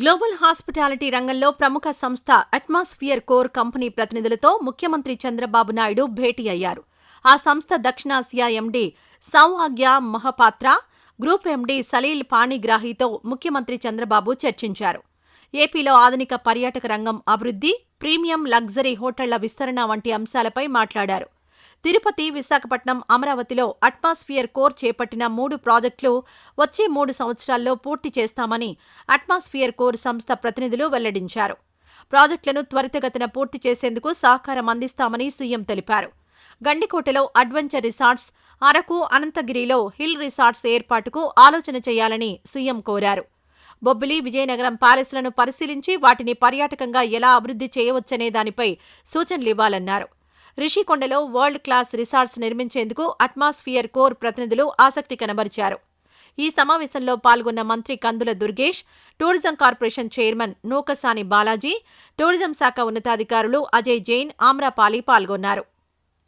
Global hospitality రంగంలో ప్రముఖ సంస్థ అట్మాస్ఫియర్ కోర్ కంపెనీ ప్రతినిధులతో ముఖ్యమంత్రి చంద్రబాబు నాయుడు భేటీ అయ్యారు. ఆ సంస్థ దక్షిణాసియా MD Saubhagya Mahapatra group MD Salil పాణిగ్రాహితో ముఖ్యమంత్రి చంద్రబాబు చర్చించారు. ఏపీలో ఆధునిక పర్యాటక రంగం అభివృద్ధి ప్రీమియం లగ్జరీ హోటళ్ళ విస్తరణ వంటి అంశాలపై మాట్లాడారు. తిరుపతి విశాఖపట్నం అమరావతిలో అట్మాస్ఫియర్ కోర్ చేపట్టిన మూడు ప్రాజెక్టులు వచ్చే మూడు సంవత్సరాల్లో పూర్తి చేస్తామని అట్మాస్ఫియర్ కోర్ సంస్థ ప్రతినిధులు వెల్లడించారు. ప్రాజెక్టులను త్వరితగతిన పూర్తి చేసేందుకు సహకారం అందిస్తామని సీఎం తెలిపారు. గండికోటలో అడ్వెంచర్ రిసార్ట్స్ అరకు అనంతగిరిలో హిల్ రిసార్ట్స్ ఏర్పాటుకు ఆలోచన చేయాలని సీఎం కోరారు. బొబ్బిలి విజయనగరం ప్యాలెస్లను పరిశీలించి వాటిని పర్యాటకంగా ఎలా అభివృద్ధి చేయవచ్చనే దానిపై సూచనలివ్వాలన్నారు రిషికొండలో వరల్డ్ క్లాస్ రిసార్ట్స్ నిర్మించేందుకు అట్మాస్ఫియర్ కోర్ ప్రతినిధులు ఆసక్తి కనబరిచారు. ఈ సమావేశంలో పాల్గొన్న మంత్రి Kandula Durgesh tourism corporation chairman Nookasani Balaji tourism శాఖ ఉన్నతాధికారులు అజయ్ జైన్ ఆమ్రాపాలి పాల్గొన్నారు.